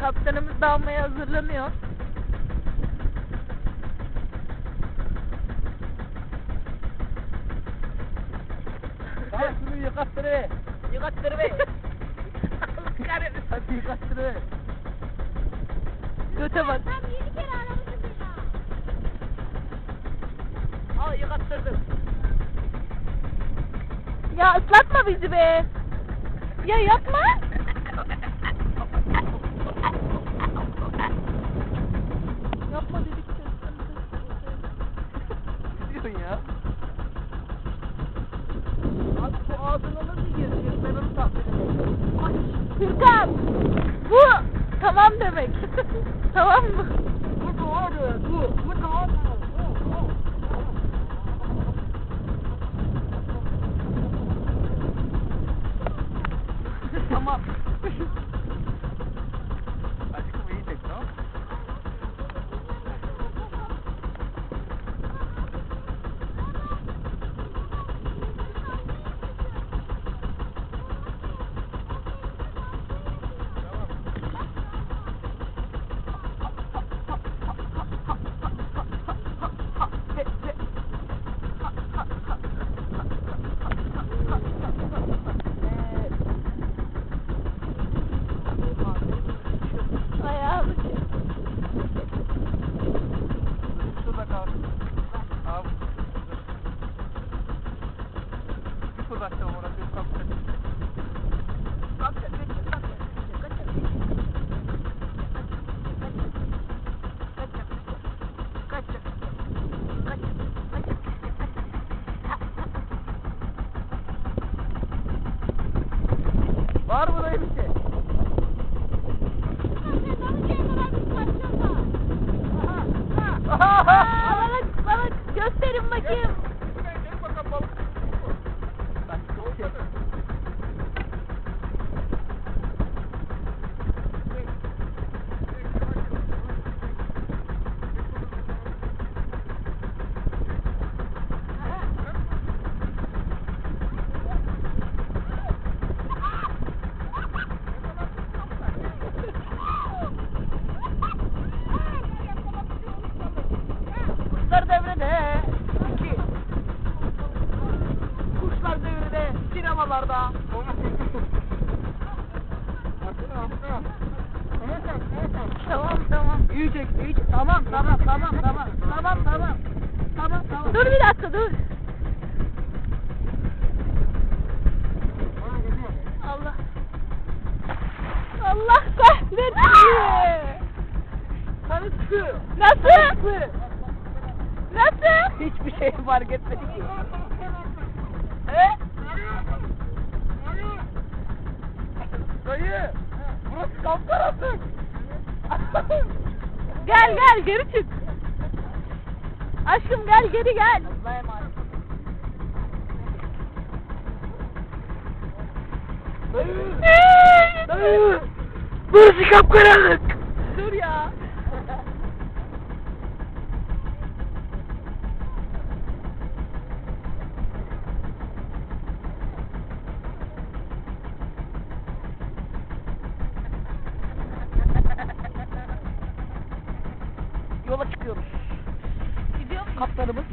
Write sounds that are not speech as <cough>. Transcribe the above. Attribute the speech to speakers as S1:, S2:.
S1: Kaptanımız dalmaya hazırlanıyor.
S2: Tamam şunu. Yıkattırı be. <laughs>
S1: Allah kahretsin.
S2: Hadi yıkattırı.
S1: Göte bak.
S3: Tam yedi kere aramışım ya.
S2: Al yıkattırdım.
S1: Ya ıslatma bizi be. Ya. Yapma
S2: diyorsun ya? Abi bu ağzına nasıl girecek? Ben onu tahmin edemiyorum. Ay.
S1: Furkan. Bu tamam demek. <laughs> tamam mı?
S2: Bu doğru. Bu. Bu doğru. Bu. Bu. Tamam. Aşkım iyi tek tamam mı?
S1: Ayağım.
S2: Şurada kal. Abi. Bir fırlatacağım orası yok kalk sen. Kalk sen, bekle, kalk sen, bekle, kaç sen, bekle. Kaç sen, kaç sen, kaç sen, kaç sen. Var mı dayı bir şey?
S1: Bana, bana gösterin bakayım.
S2: Kuşlar Sinemalarda.
S1: Tamam tamam.
S2: İyi çek. Tamam, tamam, tamam, tamam. Tamam, tamam. Tamam, tamam.
S1: Dur bir dakika dur. Allah. Allah kahretsin.
S2: Karıştı.
S1: Nasıl? Nasıl?
S2: Hiçbir şey fark etmedi ki. He? Dayı, burası kapkarası.
S1: Gel gel geri çık. Aşkım gel geri gel.
S2: Allah'a emanet. Dayı, dayı. Burası kapkaranlık. yola çıkıyoruz. Gidiyor muyuz? Kaptanımız